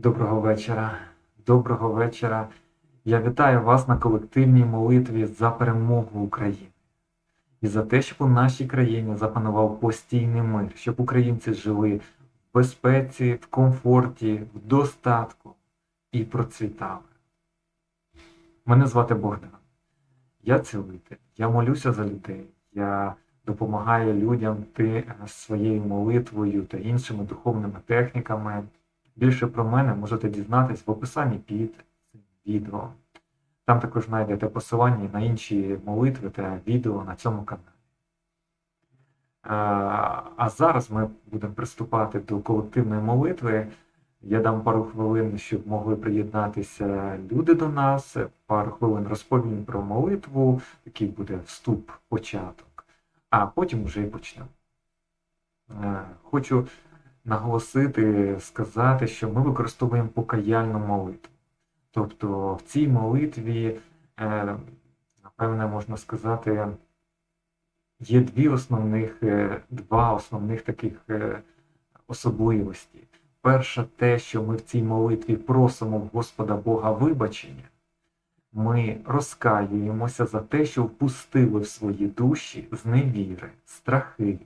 Доброго вечора. Доброго вечора. Я вітаю вас на колективній молитві за перемогу України і за те, щоб у нашій країні запанував постійний мир, щоб українці жили в безпеці, в комфорті, в достатку і процвітали. Мене звати Богдан. Я цілитель. Я молюся за людей. Я допомагаю людям ти своєю молитвою та іншими духовними техніками. Більше про мене можете дізнатись в описанні під цим відео. Там також знайдете посилання на інші молитви та відео на цьому каналі. А, а зараз ми будемо приступати до колективної молитви. Я дам пару хвилин, щоб могли приєднатися люди до нас. Пару хвилин розповім про молитву, такий буде вступ, початок, а потім вже і почнемо. Е, Хочу наголосити, сказати, що ми використовуємо покаяльну молитву. Тобто в цій молитві, е, напевне, можна сказати, є дві основних, е, два основних таких е, особливості. Перша те, що ми в цій молитві просимо в Господа Бога вибачення, ми розкаюємося за те, що впустили в свої душі зневіри, страхи,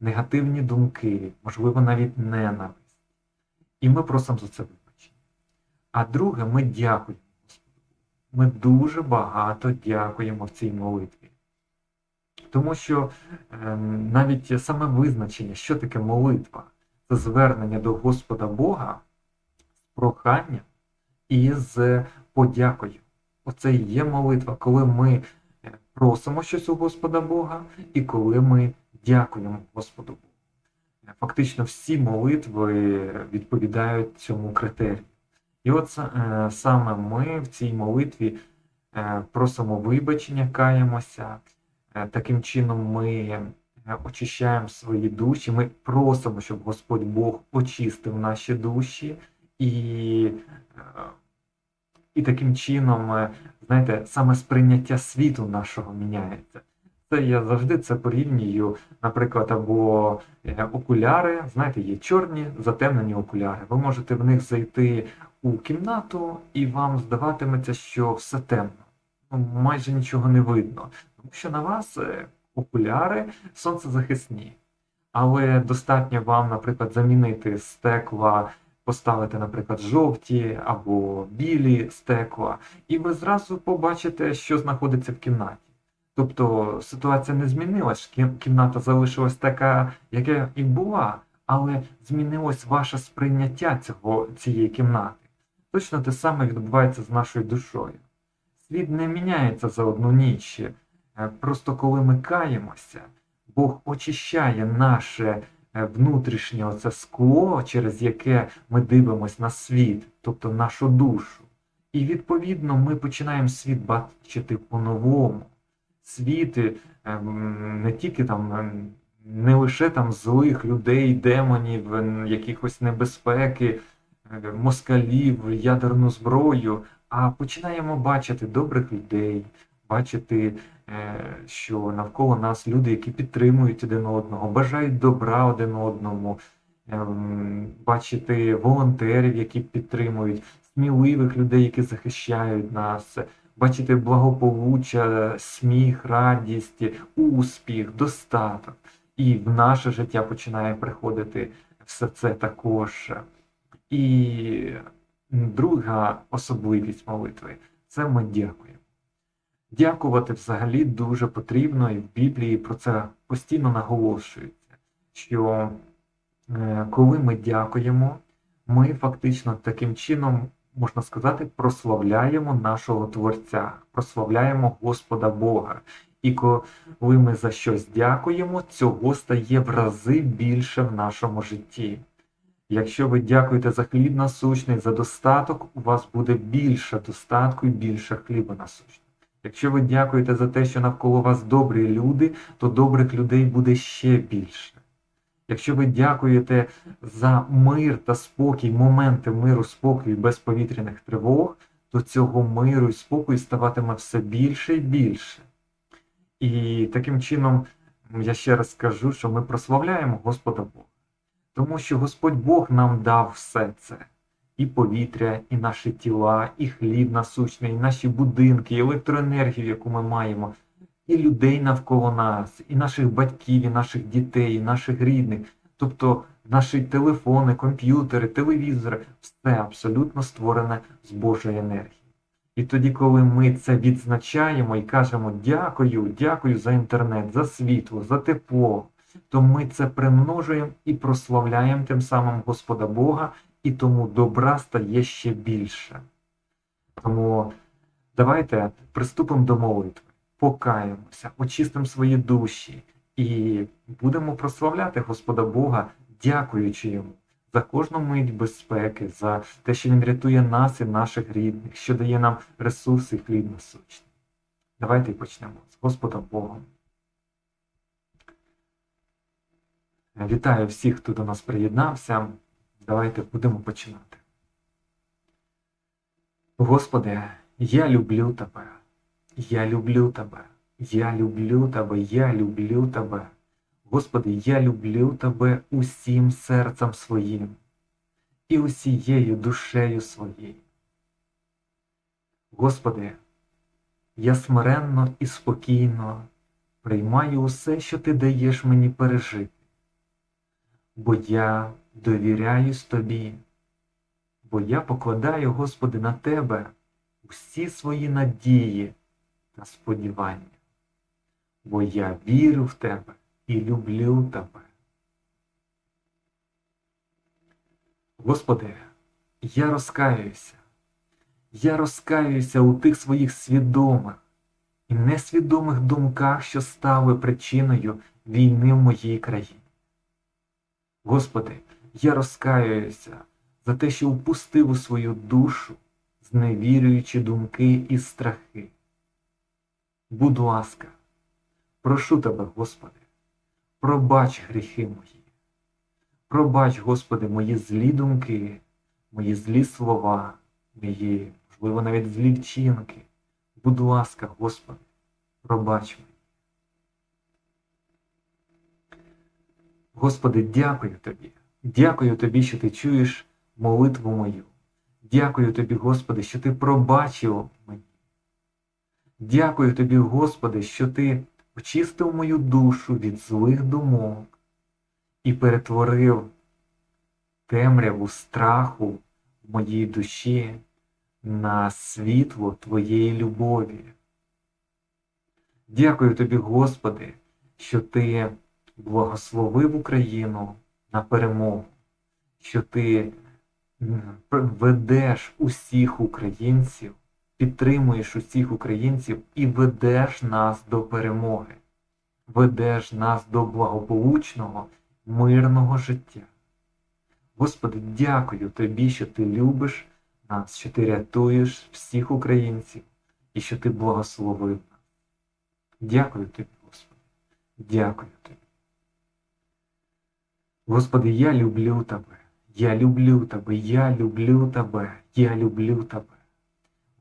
негативні думки, можливо, навіть ненависть. І ми просимо за це вибачення. А друге, ми дякуємо Господу. Ми дуже багато дякуємо в цій молитві. Тому що е, навіть саме визначення, що таке молитва, це звернення до Господа Бога з проханням і з подякою. Оце і є молитва, коли ми е, просимо щось у Господа Бога і коли ми дякуємо Господу Фактично всі молитви відповідають цьому критерію. І от е, саме ми в цій молитві е, просимо вибачення, каємося. Е, Таким чином ми очищаємо свої душі, ми просимо, щоб Господь Бог очистив наші душі, і, і таким чином, знаєте, саме сприйняття світу нашого міняється. Це я завжди це порівнюю, наприклад, або е, окуляри, знаєте, є чорні затемнені окуляри. Ви можете в них зайти у кімнату, і вам здаватиметься, що все темно. Ну, майже нічого не видно. Тому що на вас е, окуляри сонцезахисні. Але достатньо вам, наприклад, замінити стекла, поставити, наприклад, жовті або білі стекла, і ви зразу побачите, що знаходиться в кімнаті. Тобто ситуація не змінилась, кімната залишилась така, яка і була, але змінилось ваше сприйняття цього, цієї кімнати. Точно те саме відбувається з нашою душою. Світ не міняється за одну ніч. Е, Просто коли ми каємося, Бог очищає наше е, внутрішнє оце скло, через яке ми дивимося на світ, тобто нашу душу. І відповідно ми починаємо світ бачити по-новому. Світ е, не тільки там, ем, не лише там злих людей, демонів, ем, якихось небезпеки, е, москалів, ядерну зброю, а починаємо бачити добрих людей, бачити, е, що навколо нас люди, які підтримують один одного, бажають добра один одному, бачити волонтерів, які підтримують, сміливих людей, які захищають нас, бачити благополуччя, сміх, радість, успіх, достаток. І в наше життя починає приходити все це також. І друга особливість молитви це ми дякуємо. Дякувати взагалі дуже потрібно, і в Біблії про це постійно наголошується, що е, коли ми дякуємо, ми фактично таким чином, можна сказати, прославляємо нашого Творця, прославляємо Господа Бога. І коли ми за щось дякуємо, цього стає в рази більше в нашому житті. Якщо ви дякуєте за хліб насущний, за достаток, у вас буде більше достатку і більше хліба насущного. Якщо ви дякуєте за те, що навколо вас добрі люди, то добрих людей буде ще більше. Якщо ви дякуєте за мир та спокій, моменти миру, спокою без повітряних тривог, то цього миру і спокою ставатиме все більше і більше. І таким чином, я ще раз скажу, що ми прославляємо Господа Бога. Тому що Господь Бог нам дав все це. і повітря, і наші тіла, і хліб насущний, і наші будинки, і електроенергію, яку ми маємо, і людей навколо нас, і наших батьків, і наших дітей, і наших рідних. Тобто наші телефони, комп'ютери, телевізори, все абсолютно створене з Божої енергії. І тоді, коли ми це відзначаємо і кажемо дякую, дякую за інтернет, за світло, за тепло, то ми це примножуємо і прославляємо тим самим Господа Бога, і тому добра стає ще більше. Тому давайте приступимо до молитви, покаємося, очистимо свої душі і будемо прославляти Господа Бога, дякуючи йому за кожну мить безпеки, за те, що він рятує нас і наших рідних, що дає нам ресурси хліб насущний. Давайте почнемо з Господом Богом. Вітаю всіх, хто до нас приєднався. Давайте будемо починати. Господи, я люблю Тебе. Я люблю Тебе. Я люблю Тебе, я люблю Тебе. Господи, я люблю Тебе усім серцем своїм і усією душею своєю. Господи, я смиренно і спокійно приймаю усе, що Ти даєш мені пережити, бо я довіряюсь Тобі, бо я покладаю, Господи, на Тебе усі свої надії та сподівання, бо я вірю в Тебе і люблю Тебе. Господи, я розкаюся, я розкаюся у тих своїх свідомих і несвідомих думках, що стали причиною війни в моїй країні. Господи, я розкаюся за те, що впустив у свою душу зневірюючі думки і страхи. Будь ласка, прошу Тебе, Господи, пробач гріхи мої. Пробач, Господи, мої злі думки, мої злі слова, мої, можливо, навіть злі вчинки. Будь ласка, Господи, пробач мені. Господи, дякую Тобі. Дякую Тобі, що Ти чуєш молитву мою. Дякую Тобі, Господи, що Ти пробачив мені. Дякую Тобі, Господи, що Ти очистив мою душу від злих думок і перетворив темряву страху в моїй душі на світло Твоєї любові. Дякую Тобі, Господи, що Ти благословив Україну на перемогу, що Ти ведеш усіх українців, підтримуєш усіх українців і ведеш нас до перемоги, ведеш нас до благополучного, мирного життя. Господи, дякую Тобі, що Ти любиш нас, що Ти рятуєш всіх українців і що Ти благословив нас. Дякую Тобі, Господи, дякую Тобі. Господи, я люблю Тебе, я люблю Тебе, я люблю Тебе, я люблю Тебе.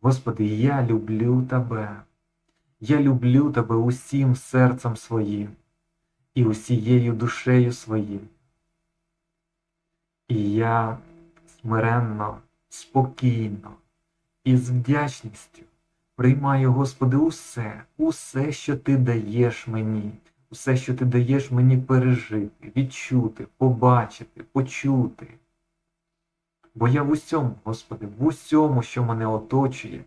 Господи, я люблю Тебе, я люблю Тебе усім серцем своїм і усією душею своїм. І я смиренно, спокійно і з вдячністю приймаю, Господи, усе, усе, що Ти даєш мені, усе, що Ти даєш мені пережити, відчути, побачити, почути. Бо я в усьому, Господи, в усьому, що мене оточує,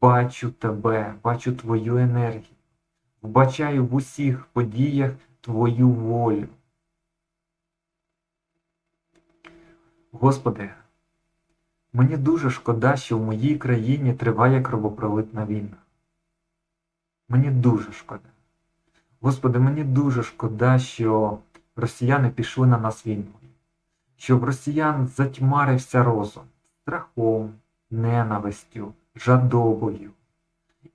бачу Тебе, бачу Твою енергію, вбачаю в усіх подіях Твою волю. Господи, мені дуже шкода, що в моїй країні триває кровопролитна війна. Мені дуже шкода. Господи, мені дуже шкода, що росіяни пішли на нас війною, що в росіян затьмарився розум страхом, ненавистю, жадобою.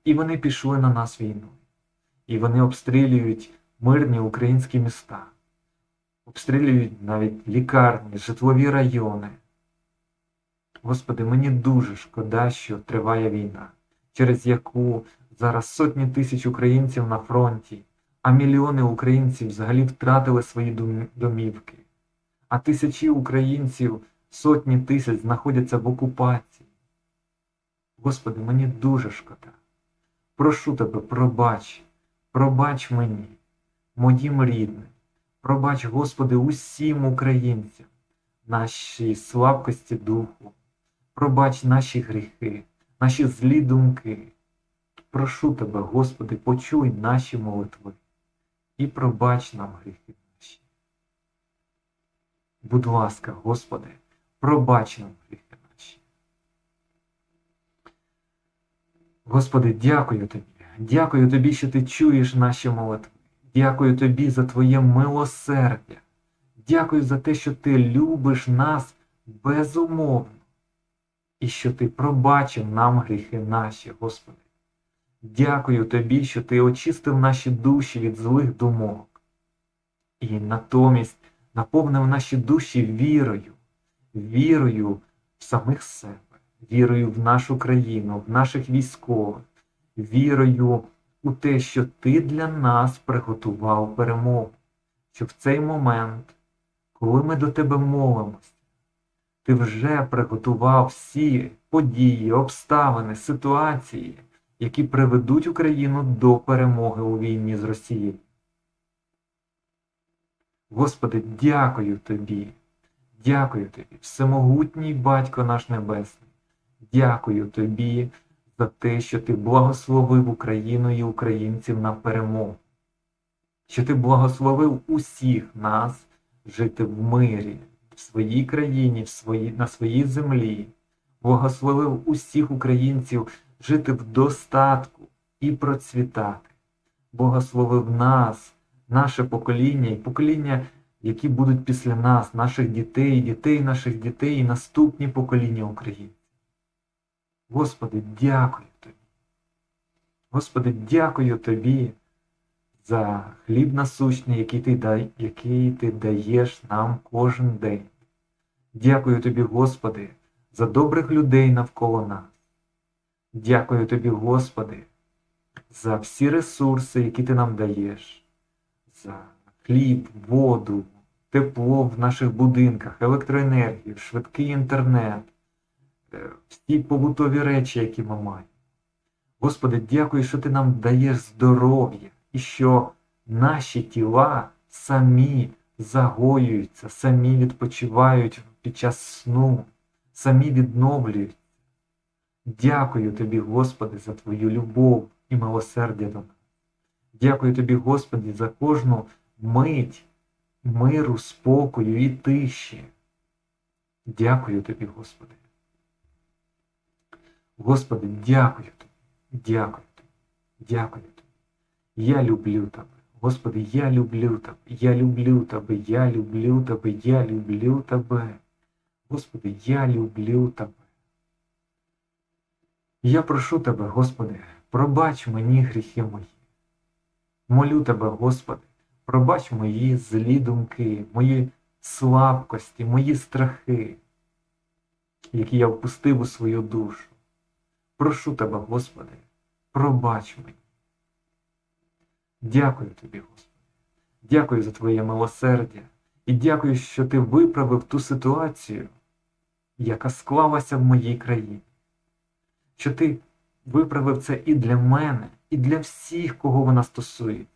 І вони пішли на нас війною. І вони обстрілюють мирні українські міста, обстрілюють навіть лікарні, житлові райони. Господи, мені дуже шкода, що триває війна, через яку зараз сотні тисяч українців на фронті, а мільйони українців взагалі втратили свої домівки, а тисячі українців сотні тисяч знаходяться в окупації. Господи, мені дуже шкода. Прошу тебе, пробач, пробач мені, моїм рідним, пробач, Господи, усім українцям, наші слабкості духу, пробач наші гріхи, наші злі думки. Прошу тебе, Господи, почуй наші молитви і пробач нам гріхи. Будь ласка, Господи, пробач нам гріхи наші. Господи, дякую Тобі. Дякую Тобі, що Ти чуєш наші молитви. Дякую Тобі за Твоє милосердя. Дякую за те, що Ти любиш нас безумовно. І що Ти пробачив нам гріхи наші, Господи. Дякую Тобі, що Ти очистив наші душі від злих думок. І натомість наповнив наші душі вірою, вірою в самих себе, вірою в нашу країну, в наших військових, вірою у те, що Ти для нас приготував перемогу, що в цей момент, коли ми до Тебе молимося, Ти вже приготував всі події, обставини, ситуації, які приведуть Україну до перемоги у війні з Росією. Господи, дякую Тобі, дякую Тобі, всемогутній Батько наш Небесний, дякую Тобі за те, що Ти благословив Україну і українців на перемогу, що Ти благословив усіх нас жити в мирі, в своїй країні, в своїй, на своїй землі, благословив усіх українців жити в достатку і процвітати, благословив нас наше покоління і покоління, які будуть після нас, наших дітей, дітей наших дітей і наступні покоління українців. Господи, дякую Тобі. Господи, дякую Тобі за хліб насущний, який ти, дай, який ти даєш нам кожен день. Дякую Тобі, Господи, за добрих людей навколо нас. Дякую Тобі, Господи, за всі ресурси, які Ти нам даєш хліб, воду, тепло в наших будинках, електроенергію, швидкий інтернет, е, всі побутові речі, які ми маємо. Господи, дякую, що Ти нам даєш здоров'я і що наші тіла самі загоюються, самі відпочивають під час сну, самі відновлюються. Дякую Тобі, Господи, за Твою любов і милосердя до нас. Дякую тобі, Господи, за кожну мить миру, спокою і тиші. Дякую тобі, Господи. Господи, дякую тобі, дякую тобі, дякую тобі. Я люблю тебе. Господи, я люблю тебе, я люблю тебе, я люблю тебе, я люблю тебе. Господи, я люблю тебе. Я прошу тебе, Господи, пробач мені гріхи мої. Молю тебе, Господи, пробач мої злі думки, мої слабкості, мої страхи, які я впустив у свою душу. Прошу тебе, Господи, пробач мені. Дякую тобі, Господи. Дякую за Твоє милосердя і дякую, що Ти виправив ту ситуацію, яка склалася в моїй країні. Що Ти виправив це і для мене, і для всіх, кого вона стосується.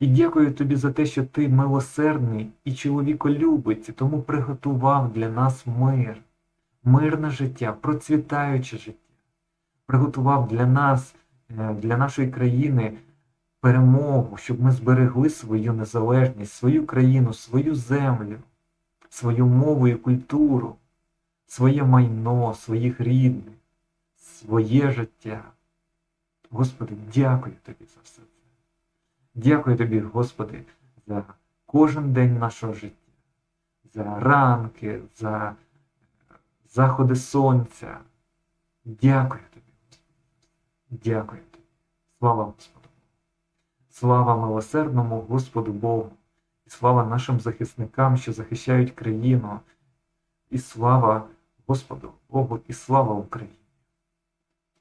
І дякую тобі за те, що ти милосердний і чоловіколюбець, і тому приготував для нас мир, мирне життя, процвітаюче життя. Приготував для нас, е, для нашої країни перемогу, щоб ми зберегли свою незалежність, свою країну, свою землю, свою мову і культуру, своє майно, своїх рідних, своє життя. Господи, дякую тобі за все це. Дякую тобі, Господи, за кожен день нашого життя, за ранки, за заходи сонця. Дякую тобі, Господи. Дякую тобі. Слава Господу. Слава милосердному Господу Богу. І слава нашим захисникам, що захищають країну. І слава Господу Богу, і слава Україні.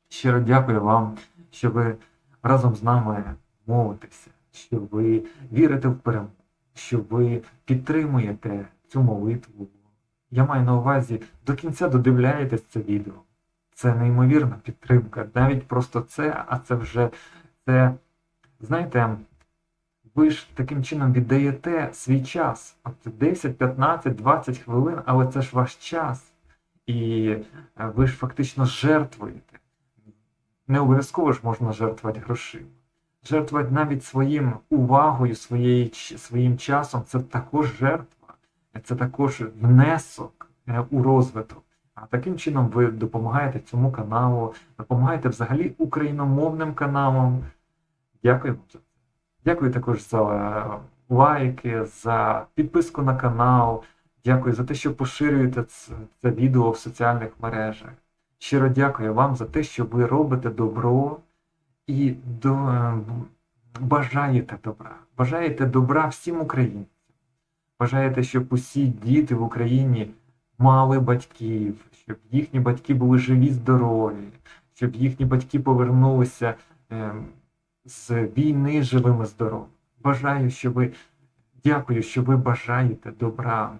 Щиро дякую вам, що ви разом з нами молитеся, що ви вірите в перемогу, що ви підтримуєте цю молитву я маю на увазі, до кінця додивляєтесь це відео. Це неймовірна підтримка. Навіть просто це, а це вже це, знаєте, ви ж таким чином віддаєте свій час. От 10, 15, 20 хвилин, але це ж ваш час. І е, ви ж фактично жертвуєте. Не обов'язково ж можна жертвувати грошима. Жертвувати навіть своїм увагою, своєю, ч- своїм часом це також жертва, це також внесок е, у розвиток. А таким чином ви допомагаєте цьому каналу, допомагаєте взагалі україномовним каналам. Дякую вам за це. Дякую також за е, лайки, за підписку на канал. Дякую за те, що поширюєте це відео в соціальних мережах. Щиро дякую вам за те, що ви робите добро і до, е, бажаєте добра. Бажаєте добра всім українцям. Бажаєте, щоб усі діти в Україні мали батьків, щоб їхні батьки були живі, здорові, щоб їхні батьки повернулися е, з війни живими здоровими. Бажаю, що ви дякую, що ви бажаєте добра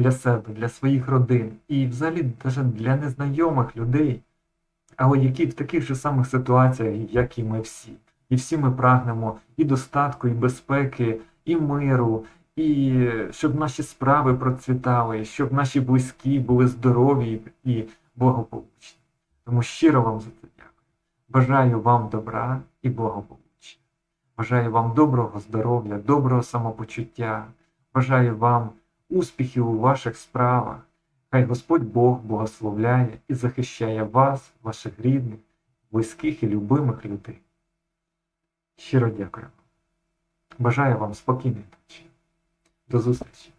для себе, для своїх родин і взагалі навіть для незнайомих людей, але які в таких же самих ситуаціях, як і ми всі. І всі ми прагнемо і достатку, і безпеки, і миру, і щоб наші справи процвітали, щоб наші близькі були здорові і благополучні. Тому щиро вам за це дякую. Бажаю вам добра і благополуччя. Бажаю вам доброго здоров'я, доброго самопочуття. Бажаю вам успіхів у ваших справах. Хай Господь Бог благословляє і захищає вас, ваших рідних, близьких і любимих людей. Щиро дякую. Бажаю вам спокійної ночі. До зустрічі!